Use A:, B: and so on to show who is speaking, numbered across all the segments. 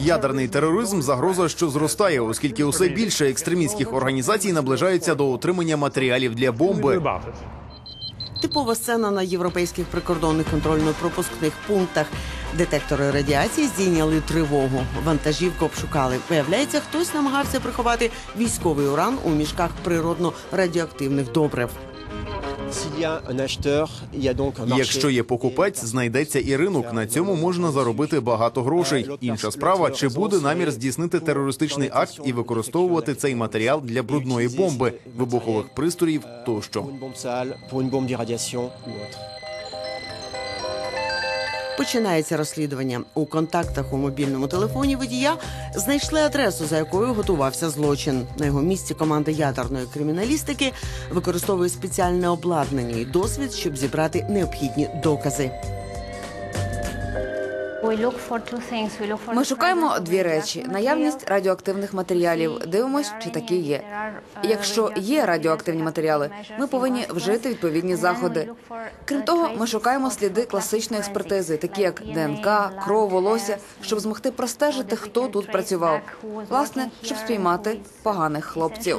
A: Ядерний тероризм загроза, що зростає, оскільки усе більше екстремістських організацій наближаються до отримання матеріалів для бомби.
B: Типова сцена на європейських прикордонних контрольно-пропускних пунктах. Детектори радіації здійняли тривогу. Вантажівку обшукали. Виявляється, хтось намагався приховати військовий уран у мішках природно радіоактивних добрив.
A: Якщо є покупець, знайдеться і ринок. На цьому можна заробити багато грошей. Інша справа, чи буде намір здійснити терористичний акт і використовувати цей матеріал для брудної бомби, вибухових пристроїв тощо.
B: Починається розслідування. У контактах у мобільному телефоні водія знайшли адресу, за якою готувався злочин. На його місці команда ядерної криміналістики використовує спеціальне обладнання і досвід, щоб зібрати необхідні докази.
C: Ми шукаємо дві речі: наявність радіоактивних матеріалів. Дивимось, чи такі є. І Якщо є радіоактивні матеріали, ми повинні вжити відповідні заходи. Крім того, ми шукаємо сліди класичної експертизи, такі як ДНК, кров, волосся, щоб змогти простежити, хто тут працював. Власне, щоб спіймати поганих хлопців.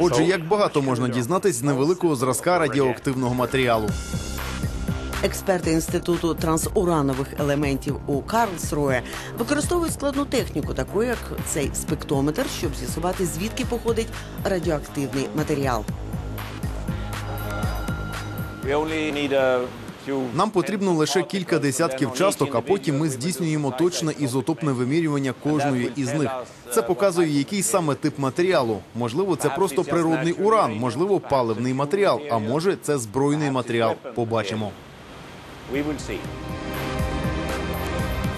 A: Отже, як багато можна дізнатись з невеликого зразка радіоактивного матеріалу.
B: Експерти інституту трансуранових елементів у Карлсруе використовують складну техніку, таку як цей спектометр, щоб з'ясувати звідки походить радіоактивний матеріал.
A: Нам потрібно лише кілька десятків часток, а потім ми здійснюємо точне ізотопне вимірювання кожної із них. Це показує, який саме тип матеріалу. Можливо, це просто природний уран, можливо, паливний матеріал, а може, це збройний матеріал. Побачимо.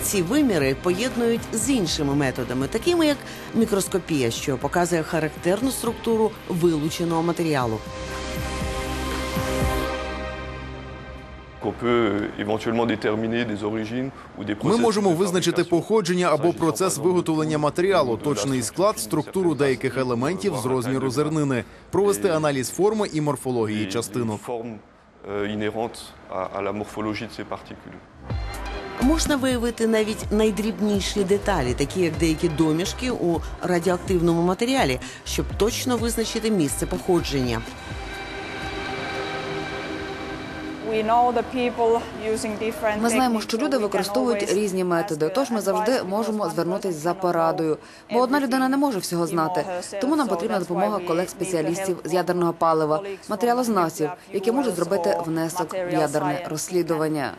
B: Ці виміри поєднують з іншими методами, такими як мікроскопія, що показує характерну структуру вилученого матеріалу.
A: Ми можемо визначити походження або процес виготовлення матеріалу, точний склад, структуру деяких елементів з розміру зернини, провести аналіз форми і морфології частинок.
D: Formes euh, à, de ces particules.
B: Можна виявити навіть найдрібніші деталі, такі як деякі домішки у радіоактивному матеріалі, щоб точно визначити місце походження.
C: Ми знаємо, що люди використовують різні методи. Тож ми завжди можемо звернутися за порадою. Бо одна людина не може всього знати. Тому нам потрібна допомога колег-спеціалістів з ядерного палива, матеріалознавців, які можуть зробити внесок в ядерне розслідування.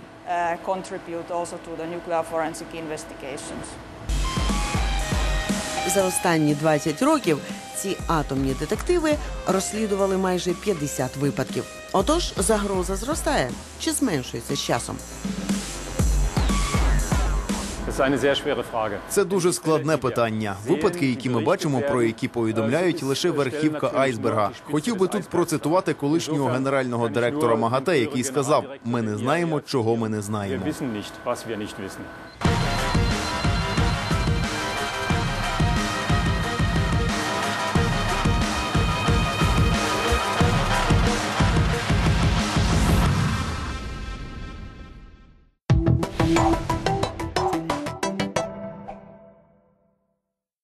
B: За останні 20 років ці атомні детективи розслідували майже 50 випадків. Отож, загроза зростає чи зменшується з часом.
A: Це дуже складне питання. Випадки, які ми бачимо, про які повідомляють лише верхівка айсберга. Хотів би тут процитувати колишнього генерального директора МАГАТЕ, який сказав: ми не знаємо, чого ми не знаємо.